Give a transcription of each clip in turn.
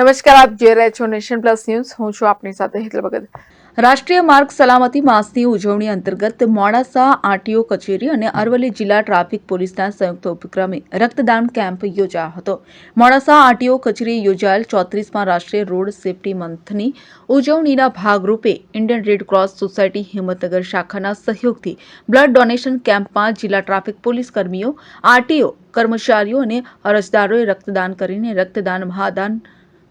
નમસ્કાર, આપ જે રહ્યા છો નેશન પ્લસ ન્યૂઝ. હું છું આપની સાથે હેતલ ભગત. રાષ્ટ્રીય માર્ગ સલામતી માસની ઉજવણી અંતર્ગત મોડાસા આરટીઓ કચેરી અને અરવલ્લી જિલ્લા ટ્રાફિક પોલીસના સંયુક્ત ઉપક્રમે રક્તદાન કેમ્પ યોજાયો હતો. મોડાસા આરટીઓ કચેરીએ યોજાયેલ ચોત્રીસમાં રાષ્ટ્રીય રોડ સેફટી મંથની ઉજવણીના ભાગરૂપે Indian Red Cross Society Himmatnagar શાખાના સહયોગથી બ્લડ ડોનેશન કેમ્પમાં જિલ્લા ટ્રાફિક પોલીસ કર્મીઓ, આરટીઓ કર્મચારીઓ અને અરજદારોએ રક્તદાન કરીને રક્તદાન મહાદાન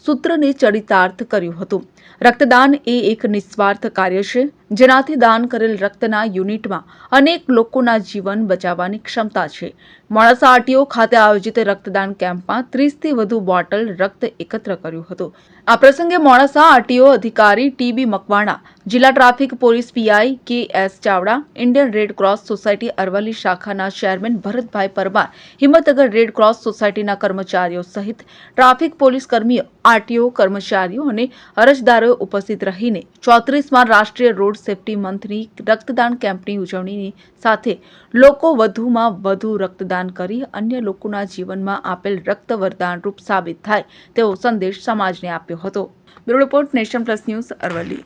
સૂત્રને ચરિતાર્થ કર્યું હતું. રક્તદાન એ એક નિસ્વાર્થ કાર્ય છે, જેનાથી દાન કરેલ રક્તના યુનિટમાં અનેક લોકોના જીવન બચાવવાની ક્ષમતા છે. મોડાસા આરટીઓ ખાતે આયોજિત રક્તદાન કેમ્પમાં ત્રીસથી વધુ બોટલ રક્ત એકત્ર કર્યું હતું. આ પ્રસંગે મોડાસા આરટીઓ અધિકારી ટીબી મકવાણા જિલ્લા traffic police PI K S Chavda, Indian red cross society Aravalli શાખાના chairman Bharatbhai Parmar, Himmatnagar red cross સોસાયટીના કર્મચારીઓ સહિત ટ્રાફિક પોલીસ કર્મીઓ, આરટીઓ, કર્મચારીઓ અને અરજદારોએ ઉપસ્થિત રહીને ચોત્રીસમાં રાષ્ટ્રીય રોડ સેફટી મંથની રક્તદાન કેમ્પની ઉજવણીની સાથે લોકો વધુમાં વધુ રક્તદાન કરી અન્ય લોકોના જીવનમાં આપેલ રક્ત વરદાનરૂપ સાબિત થાય તેવો સંદેશ સમાજને આપ્યો હતો. Bureau report Nation Plus News Aravalli.